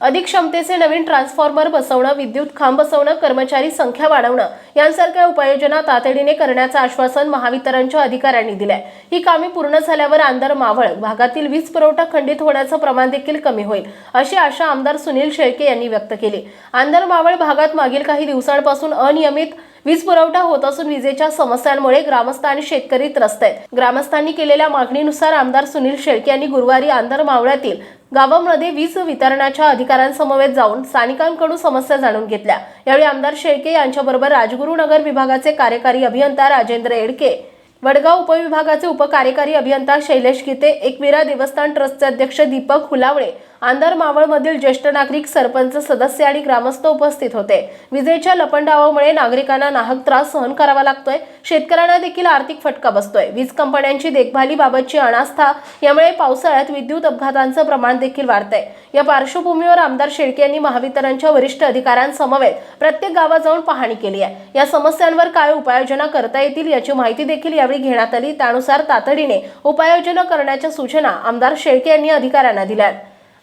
अधिक क्षमतेचे नवीन ट्रान्सफॉर्मर बसवणं विद्युत खांब बसवणं कर्मचारी संख्या वाढवणं यांसारख्या उपाययोजना तातडीने करण्याचं आश्वासन महावितरणच्या अधिकाऱ्यांनी दिलंय. ही कामे पूर्ण झाल्यावर आंदर मावळ भागातील वीज पुरवठा खंडित होण्याचं प्रमाण देखील कमी होईल अशी आशा आमदार सुनील शेळके यांनी व्यक्त केली. आंदर मावळ भागात मागील काही दिवसांपासून अनियमित वीज पुरवठा होत असून विजेच्या समस्यांमुळे ग्रामस्थ आणि शेतकरी त्रस्त आहेत. ग्रामस्थांनी केलेल्या मागणीनुसार आमदार सुनील शेळके यांनी गुरुवारी आंदर मावळ्यातील गावामध्ये वीज वितरणाच्या अधिकाऱ्यांसमवेत जाऊन स्थानिकांकडून समस्या जाणून घेतल्या. यावेळी आमदार शेळके यांच्याबरोबर राजगुरुनगर विभागाचे कार्यकारी अभियंता राजेंद्र एडके वडगाव उपविभागाचे उपकार्यकारी अभियंता शैलेश गीते एकविरा देवस्थान ट्रस्टचे अध्यक्ष दीपक हुलावळे आंदर मावळमधील ज्येष्ठ नागरिक सरपंच सदस्य आणि ग्रामस्थ उपस्थित होते. विजेच्या लपंडावामुळे नागरिकांना नाहक त्रास सहन करावा लागतोय. शेतकऱ्यांना देखील आर्थिक फटका बसतोय. वीज कंपन्यांची देखभालीबाबतची अनास्था यामुळे पावसाळ्यात विद्युत अपघातांचं प्रमाण देखील वाढतंय. या पार्श्वभूमीवर आमदार शेळके यांनी महावितरणच्या वरिष्ठ अधिकाऱ्यांसमवेत प्रत्येक गावात जाऊन पाहणी केली आहे. या समस्यांवर काय उपाययोजना करता येतील याची माहिती देखील यावेळी घेण्यात आली. त्यानुसार तातडीने उपाययोजना करण्याच्या सूचना आमदार शेळके यांनी अधिकाऱ्यांना दिल्या